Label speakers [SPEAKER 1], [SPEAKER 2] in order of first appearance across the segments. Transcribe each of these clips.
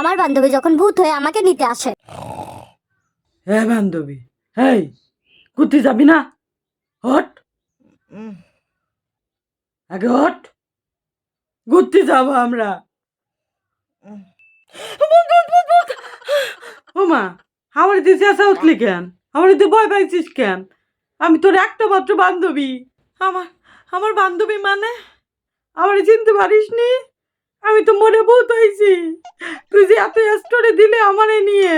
[SPEAKER 1] আমার বান্ধবী যখন ভূত হয়ে আমাকে নিতে আসে।
[SPEAKER 2] হ্যাঁ বান্ধবী, হেই ঘুরতে যাবি না? হট। আগে হট। ঘুরতে যাব আমরা। ও মা আমার দিতে আসা উঠলি কেন? আমার দিতে ভয় পাইছিস কেন? আমি তোর একটা মাত্র বান্ধবী। আমার আমার বান্ধবী মানে? আমার চিনতে পারিস নি আমি তো মনে ভূত হয়েছি তুই যে এত স্টোরি দিলে আমারে নিয়ে,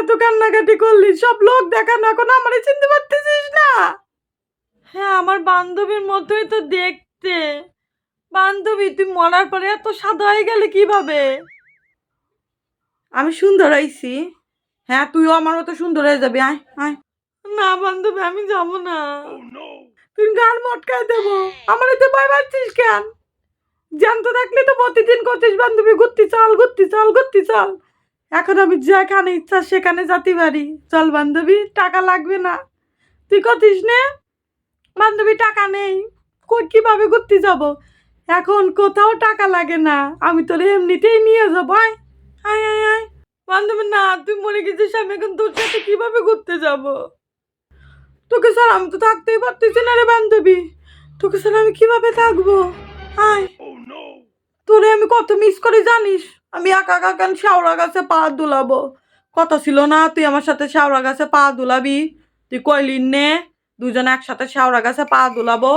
[SPEAKER 2] এত কান্নাকাটি করলি, সব লোক দেখান এখন আমারে চিনতে পারতেছিস না? হ্যাঁ আমার বান্ধবীর মতোই তো দেখতে। বান্ধবী, তুই মরার পরে এত সাদা হয়ে গেলে কীভাবে? আমি সুন্দর হয়েছি হ্যাঁ তুইও আমার মতো সুন্দর হয়ে যাবি, আয় আয়। না বান্ধবী, আমি যাব না। তুই গান মটকায় দেবো। আমার এতে ভয় পাচ্ছিস কেন? জ্যান্ত থাকলে তো প্রতিদিন করছিস বান্ধবী, ঘুরতে চল ঘুরতে চল ঘুরতে চল। এখন আমি যেখানে ইচ্ছা সেখানে যেতে পারি। চল বান্ধবী, টাকা লাগবে না। তুই কতিস নে? বান্ধবী, টাকা নেই। কীভাবে ঘুরতে যাব? এখন কোথাও টাকা লাগে না। আমি তোর এমনিতেই নিয়ে যাব, আয়। আয় আয় আয়। বান্ধবী, না, তুই মরে গেছিস, আমি এখন তোর সাথে কীভাবে ঘুরতে যাব? তোকে স্যার আমি তো থাকতেই পারতেছি না রে বান্ধবী। তোকে স্যার আমি কীভাবে থাকব? আয়। তোরে আমি কত মিস করে জানিস? আমি একা একা কেন শাওড়া গাছে পা দুলাবো? কথা ছিল না, তুই আমার সাথে শাওড়া গাছে পা দুলাবি? তুই কইলি নে, দুজন একসাথে শাওড়া গাছে পা দুলাবো।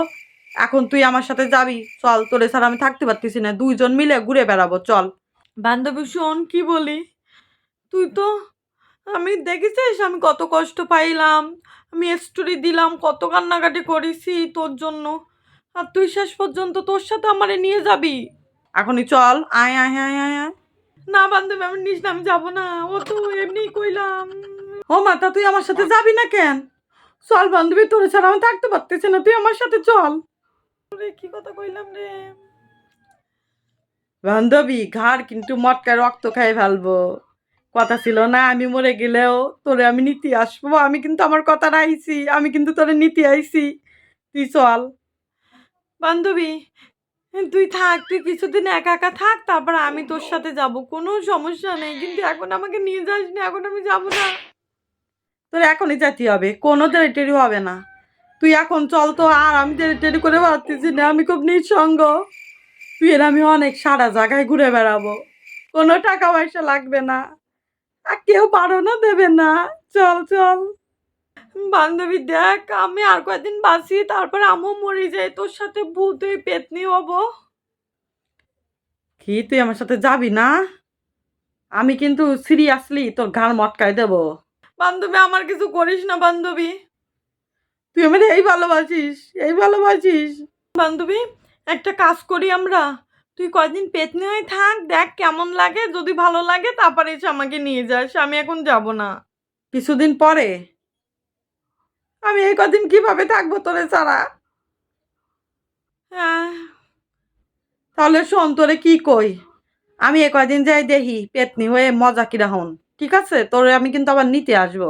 [SPEAKER 2] এখন তুই আমার সাথে যাবি? চল, তোরে স্যার আমি থাকতে পারতেছি না। দুইজন মিলে ঘুরে বেড়াবো, চল। বান্ধবী, শোন কি বলি? তুই তো, আমি দেখেছিস আমি কত কষ্ট পাইলাম। আমি স্টোরি দিলাম, কত কান্নাকাটি করেছি তোর জন্য। আর তুই শেষ পর্যন্ত তোর সাথে আমারে নিয়ে যাবি? এখনই চল আয় আয় আয় আয় আয়। না বান্ধবী আমি নিস না আমি যাব না। ও তো এমনি কইলাম। ও মাতা তুই আমার সাথে যাবি না কেন? চল বান্ধবী তোর ছাড়া আমি থাকতে পারতেছি না। তুই আমার সাথে চল। রে কি কথা কইলাম রে? বান্ধবী ঘাড় কিন্তু মটকায় রক্ত খাই ফেলব। কথা ছিল না আমি মরে গেলেও তোরে আমি নিতে আসব। আমি কিন্তু আমার কথা রাইছি আমি কিন্তু তোরে নিতে আইছি। তুই চল। বান্ধবী তুই থাক, তুই কিছুদিন একা একা থাক, তারপর আমি তোর সাথে যাব। কোনো সমস্যা নেই, কিন্তু এখন আমাকে নিয়ে যাস না, এখন আমি যাব না। তোর এখনই যেতে হবে, কোনো দেরি হবে না। তুই এখন চল তো, আর আমি টেরি করে পারতেছি না, আমি খুব নিঃসঙ্গ। তুই এর আমি অনেক সারা জায়গায় ঘুরে বেড়াবো। কোনো টাকা পয়সা লাগবে না। আর কেউ পারো না, দেবে না। চল চল। বান্ধবী দেখ আমি আর কয়েকদিন বাঁচি তারপর আমিও মরে যাই তোর সাথে ভূত হয়ে পেতনি হব। কি তুই আমার সাথে যাবি না? আমি কিন্তু সিরিয়াসলি তোর ঘাড় মটকায় দেব। বান্ধবী আমার কিছু করিস না বান্ধবী। তুই আমার এই ভালোবাসিস এই ভালোবাসিস। বান্ধবী একটা কাজ করি আমরা। তুই কয়দিন পেতনি হয়ে থাক দেখ কেমন লাগে যদি ভালো লাগে তারপরে এসে আমাকে নিয়ে যাস আমি এখন যাব না। কিছুদিন পরে? আমি এই কদিন কীভাবে থাকব তোরে ছাড়া? হ্যাঁ। তাহলে শোন তোরে কি কই? আমি এ কয়দিন যাই দেখি পেতনি হয়ে মজা কিরা হন। ঠিক আছে? তোরে আমি কিন্তু আবার নিতে আসব।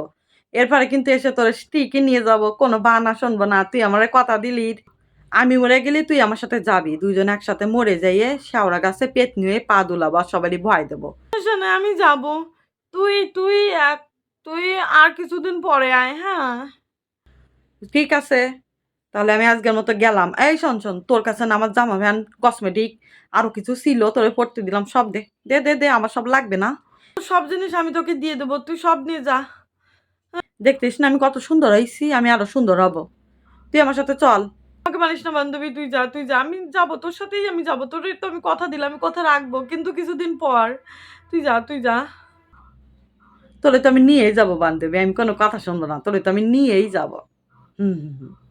[SPEAKER 2] এরপরে কিন্তু এসে তোরে স্টিকে নিয়ে যাব। কোনো বানা শুনব না। তুই আমার কথা দিলি। আমি মরে গেলে তুই আমার সাথে যাবি। দুইজন একসাথে মরে যাইয়ে শাওড়া গাছে পেতনি হয়ে পা দুলাবো আর সবারই ভয় দেবো। না আমি যাব। তুই তুই এক তুই আর কিছুদিন পরে আয় হ্যাঁ? ঠিক আছে, তাহলে আমি আজকের মতো গেলাম। এই শোন শোন, তোর কাছে না আমার জামা ভ্যান কসমেটিক আরও কিছু ছিল, তোরে পড়তে দিলাম সব দে। দে দে দে, আমার সব লাগবে না। সব জিনিস আমি তোকে দিয়ে দেবো, তুই সব নিয়ে যা। দেখতিস না আমি কত সুন্দর হয়েছি আমি আরও সুন্দর হব। তুই আমার সাথে চল। আমাকে মানিস না, বান্ধবী, তুই যা তুই যা। আমি যাব তোর সাথেই, আমি যাব। তোর তো আমি কথা দিলাম, আমি কথা রাখব, কিন্তু কিছুদিন পর। তুই যা তুই যা। তোরে তো আমি নিয়েই যাব, বান্ধবী, আমি কোনো কথা শুনব না। তোরে তো আমি নিয়েই যাব। 嗯嗯嗯。